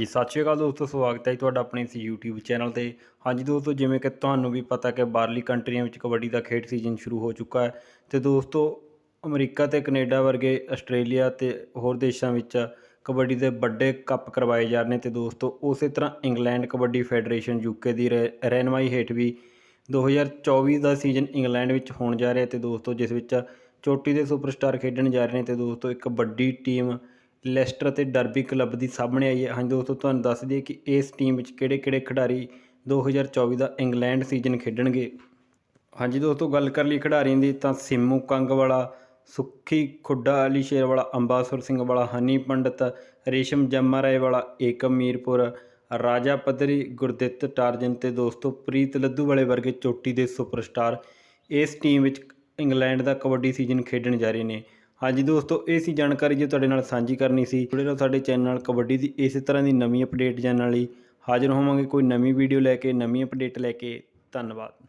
ਜੀ, ਸਤਿ ਸ਼੍ਰੀ ਅਕਾਲ ਦੋਸਤੋ, ਸਵਾਗਤ ਹੈ ਜੀ ਤੁਹਾਡਾ ਆਪਣੇ ਇਸ YouTube ਚੈਨਲ ਤੇ। ਹਾਂਜੀ ਦੋਸਤੋ, ਜਿਵੇਂ ਕਿ ਤੁਹਾਨੂੰ ਵੀ ਪਤਾ ਕਿ ਬਾਹਰਲੀ ਕੰਟਰੀਆਂ ਵਿੱਚ ਕਬੱਡੀ ਦਾ ਖੇਡ ਸੀਜ਼ਨ ਸ਼ੁਰੂ ਹੋ ਚੁੱਕਾ ਹੈ ਤੇ ਦੋਸਤੋ, ਅਮਰੀਕਾ ਤੇ ਕੈਨੇਡਾ ਵਰਗੇ ਆਸਟ੍ਰੇਲੀਆ ਤੇ ਹੋਰ ਦੇਸ਼ਾਂ ਵਿੱਚ ਕਬੱਡੀ ਦੇ ਵੱਡੇ ਕੱਪ ਕਰਵਾਏ ਜਾ ਰਹੇ ਨੇ ਤੇ ਦੋਸਤੋ, ਉਸੇ ਤਰ੍ਹਾਂ ਇੰਗਲੈਂਡ ਕਬੱਡੀ ਫੈਡਰੇਸ਼ਨ ਯੂਕੇ ਦੀ ਰਹਿ- ਰਹਿਨਮਾਈ ਹੇਠ ਵੀ 2024 ਦਾ ਸੀਜ਼ਨ ਇੰਗਲੈਂਡ ਵਿੱਚ ਹੋਣ ਜਾ ਰਿਹਾ ਤੇ ਦੋਸਤੋ, ਜਿਸ ਵਿੱਚ ਚੋਟੀ ਦੇ ਸੁਪਰਸਟਾਰ ਖੇਡਣ ਜਾ ਰਹੇ ਨੇ ਤੇ ਦੋਸਤੋ, ਇੱਕ ਵੱਡੀ ਟੀਮ ਲੈਸਟਰ ਅਤੇ ਡਰਬੀ ਕਲੱਬ ਦੀ ਸਾਹਮਣੇ ਆਈ ਹੈ। ਹਾਂਜੀ ਦੋਸਤੋ, ਤੁਹਾਨੂੰ ਦੱਸ ਦਈਏ ਕਿ ਇਸ ਟੀਮ ਵਿੱਚ ਕਿਹੜੇ-ਕਿਹੜੇ ਖਿਡਾਰੀ 2024 ਦਾ ਇੰਗਲੈਂਡ ਸੀਜ਼ਨ ਖੇਡਣਗੇ। ਹਾਂਜੀ ਦੋਸਤੋ, ਗੱਲ ਕਰ ਲਈ ਖਿਡਾਰੀਆਂ ਦੀ, ਤਾਂ ਸਿੰਮੂ ਕੰਗ ਵਾਲਾ ਸੁੱਖੀ ਖੁੱਡਾ, ਅਲੀ ਸ਼ੇਰ ਵਾਲਾ, ਅੰਬਾਸੁਰ ਸਿੰਘ ਵਾਲਾ, ਹਨੀ ਪੰਡਤ, ਰੇਸ਼ਮ ਜੰਮਾ ਰਾਏ ਵਾਲਾ, ਏਕਮ ਮੀਰਪੁਰ, ਰਾਜਾ ਪੱਧਰੀ, ਗੁਰਦਿੱਤ ਟਾਰਜਨ ਤੇ ਦੋਸਤੋ, ਪ੍ਰੀਤ ਲੱਧੂ ਵਾਲੇ ਵਰਗੇ ਚੋਟੀ ਦੇ ਸੁਪਰਸਟਾਰ ਇਸ ਟੀਮ ਵਿੱਚ ਇੰਗਲੈਂਡ ਦਾ ਕਬੱਡੀ ਸੀਜ਼ਨ ਖੇਡਣ ਜਾ ਰਹੇ ਨੇ। ਹਾਂਜੀ ਦੋਸਤੋ, ਇਹ ਸੀ ਜਾਣਕਾਰੀ ਜੋ ਤੁਹਾਡੇ ਨਾਲ ਸਾਂਝੀ ਕਰਨੀ ਸੀ। ਜੁੜੇ ਰਹੋ ਸਾਡੇ ਚੈਨਲ ਨਾਲ ਕਬੱਡੀ ਦੀ ਇਸੇ ਤਰ੍ਹਾਂ ਦੀ ਨਵੀਂ ਅਪਡੇਟ ਜਾਣਨ ਲਈ। ਹਾਜ਼ਰ ਹੋਵਾਂਗੇ ਕੋਈ ਨਵੀਂ ਵੀਡੀਓ ਲੈ ਕੇ, ਨਵੀਂ ਅਪਡੇਟ ਲੈ ਕੇ। ਧੰਨਵਾਦ।